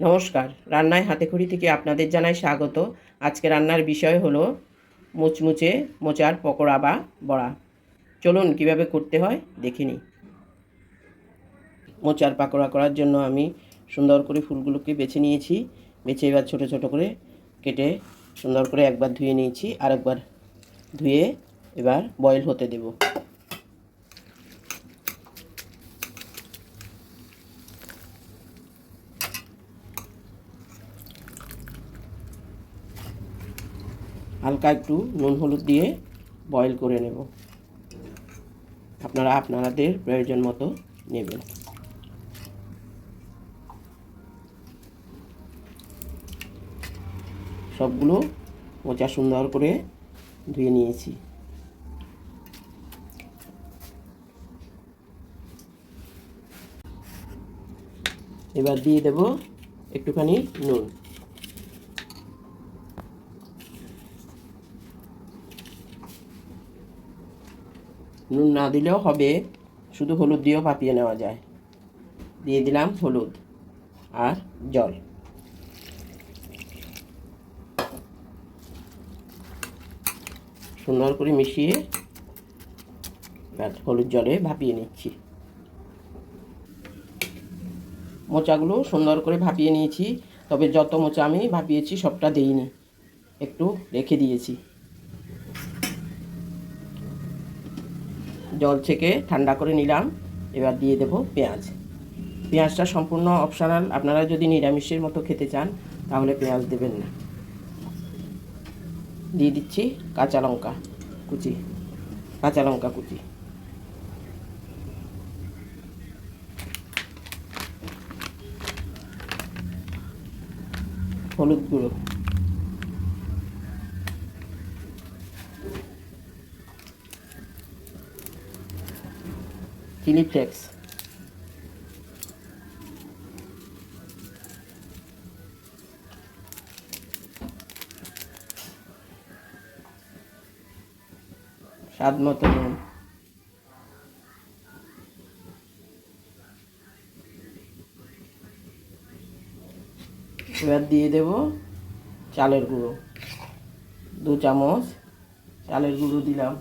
নমস্কার। রান্নায় হাতেখড়ি থেকে আপনাদের জানাই স্বাগত। আজকে রান্নার বিষয় হলো মুচমুচে মোচার পকোড়া বা বড়া। চলুন কীভাবে করতে হয়, দেখে নিই। মোচার পাকোড়া করার জন্য আমি সুন্দর করে ফুলগুলোকে বেছে নিয়েছি। বেছে এবার ছোট ছোট করে কেটে সুন্দর করে একবার ধুয়ে নিয়েছি। আর একবার ধুয়ে এবার বয়েল হতে দেবো। হালকা একটু নুন হলুদ দিয়ে বয়েল করে নেব। আপনারা আপনাদের প্রয়োজন মতো নেবেন। সবগুলো মোচা সুন্দর করে ধুয়ে নিয়েছি। এবার দিয়ে দেব একটুখানি নুন। নুন না দিলেও হবে। শুধু হলুদ দিয়েও ভাপিয়ে নেওয়া যায়। দিয়ে দিলাম হলুদ আর জল। সুন্দর করে মিশিয়ে হলুদ জলে ভাপিয়ে নিচ্ছি। মোচাগুলো সুন্দর করে ভাপিয়ে নিয়েছি, তবে যত মোচা আমি ভাপিয়েছি সবটা দিইনি। একটু রেখে দিয়েছি। জল ছেঁকে ঠান্ডা করে নিলাম। এবার দিয়ে দেব পেঁয়াজ। পেঁয়াজটা সম্পূর্ণ অপশনাল আপনারা যদি নিরামিষের মতো খেতে চান, তাহলে পেঁয়াজ দেবেন না। দিয়ে দিচ্ছি কাঁচা লঙ্কা কুচি, কাঁচা লঙ্কা কুচি। হলুদ গুঁড়ো। Chilli flakes. স্বাদ মতো নুন। এবার দিয়ে দেব চালের গুঁড়ো। দু চামচ চালের গুঁড়ো দিলাম।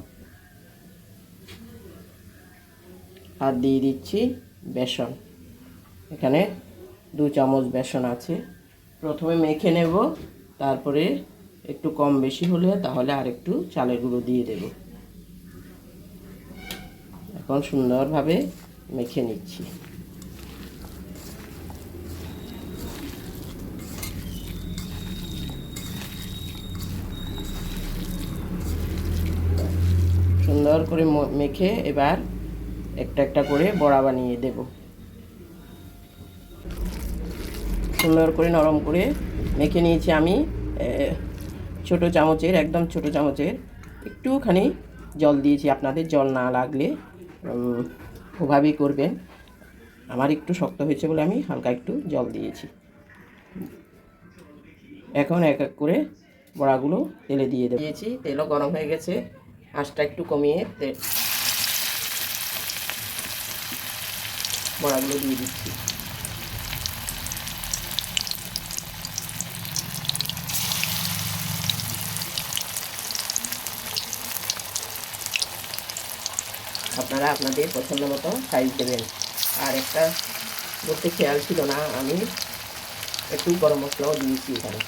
আর দিয়ে দিচ্ছি বেসন। এখানে দু চামচ বেসন আছে। প্রথমে মেখে নেব, তারপরে একটু কম বেশি হলে তাহলে আর একটু চালের গুঁড়ো দিয়ে দেব। এখন সুন্দরভাবে মেখে নিচ্ছি। সুন্দর করে মেখে এবার একটা একটা করে বড়া বানিয়ে দেব। সুন্দর করে নরম করে মেখে নিয়েছি আমি ছোট চামচের, একদম ছোট চামচের। একটুখানি জল দিয়েছি আপনাদের, জল না লাগলে ওভাবেই করবেন। আমার একটু শক্ত হয়েছে বলে আমি হালকা একটু জল দিয়েছি। এখন এক এক করে বড়াগুলো তেলে দিয়ে দিয়েছি, তেলও গরম হয়ে গেছে, আঁচটা একটু কমিয়ে বড়াগুলো দিয়ে দিচ্ছি। আপনারা আপনাদের পছন্দ মতো সাইজ দেবেন। আর একটা বলতে খেয়াল ছিল না, আমি একটু গরম মশলাও দিয়েছি এখানে।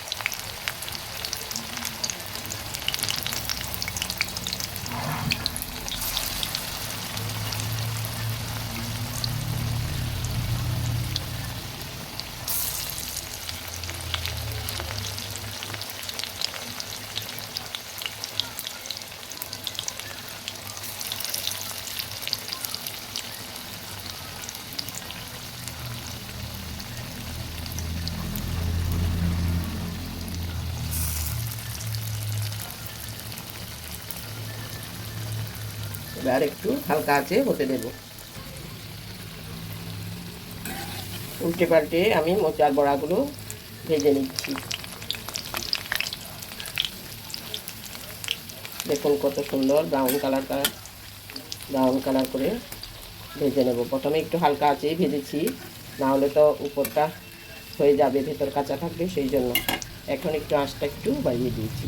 এবার একটু হালকা আছে হতে দেব। উল্টে পাল্টে আমি মোচার বড়াগুলো ভেজে নিচ্ছি। দেখুন কত সুন্দর brown colour colour brown colour করে ভেজে নেব। প্রথমে একটু হালকা আছেই ভেজেছি। না হলে তো উপরটা হয়ে যাবে, ভেতর কাঁচা থাকবে, সেই জন্য। এখন একটু আঁচটা একটু বাড়িয়ে দিয়েছি।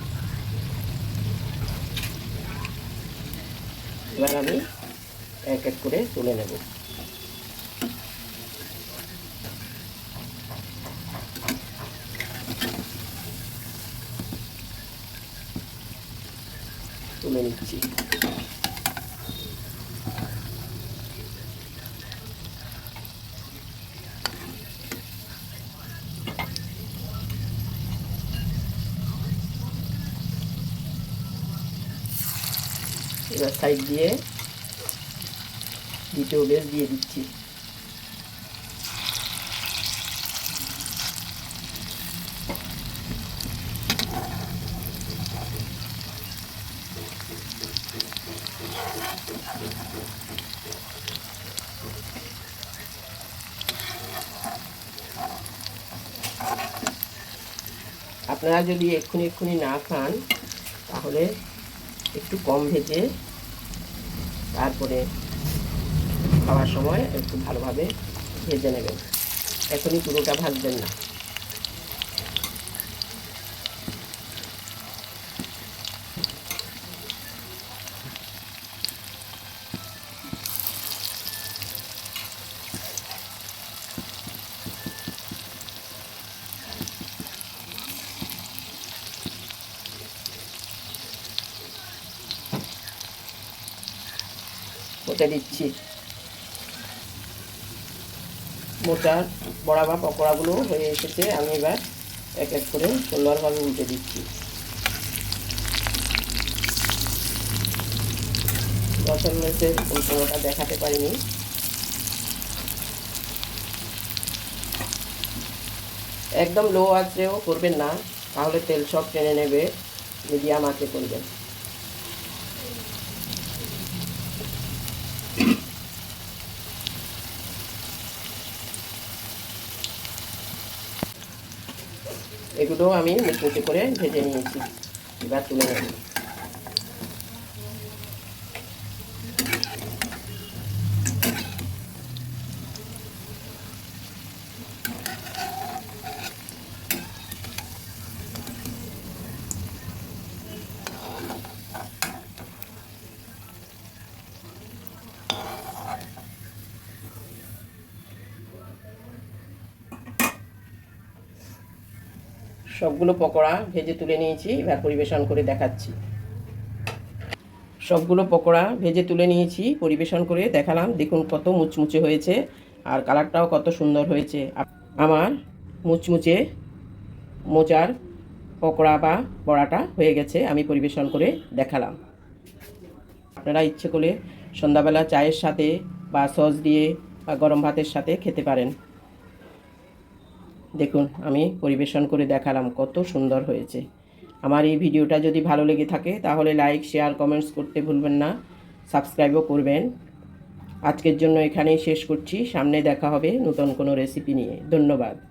এবার আমি এক এক করে তুলে নেব। তুলে নিচ্ছি। এবার সাইড দিয়ে দ্বিতীয় বেশ দিয়ে দিচ্ছি। আপনারা যদি এক্ষুনি এক্ষুনি না খান তাহলে একটু কম ভেজে তারপরে খাওয়ার সময় একটু ভালোভাবে ভেজে নেবেন। এখনই পুরোটা ভাজবেন না। ওটা দিচ্ছি। মোটা, বড়া বা পকোড়াগুলো হয়ে এসেছে, আমি এবার এক এক করে সুন্দরভাবে উল্টে দিচ্ছি। মেসের উল্টোটা দেখাতে পারিনি। একদম লো আঁচেও করবেন না, তাহলে তেল সব টেনে নেবে মিডিয়াম আঁচে করবেন। এগুলো আমি মুচমুচে করে ভেজে নিয়েছি। এবার তুলে নেব। সবগুলো পকোড়া ভেজে তুলে নিয়েছি, এবার পরিবেশন করে দেখাচ্ছি। সবগুলো পকোড়া ভেজে তুলে নিয়েছি, পরিবেশন করে দেখালাম, দেখুন কত মুচমুচে হয়েছে আর কালারটাও কত সুন্দর হয়েছে। আমার মুচমুচে মোচার পকোড়া বা বড়াটা হয়ে গেছে, আমি পরিবেশন করে দেখালাম। আপনারা ইচ্ছে করে সন্ধ্যাবেলা চায়ের সাথে বা সস দিয়ে বা গরম ভাতের সাথে খেতে পারেন। দেখুন, আমি পরিবেশন করে দেখালাম কত সুন্দর হয়েছে। আমার এই ভিডিওটা যদি ভালো লেগে থাকে, তাহলে লাইক শেয়ার কমেন্টস করতে ভুলবেন না। সাবস্ক্রাইবও করবেন। আজকের জন্য এখানেই শেষ করছি। সামনে দেখা হবে নতুন কোনো রেসিপি নিয়ে। ধন্যবাদ।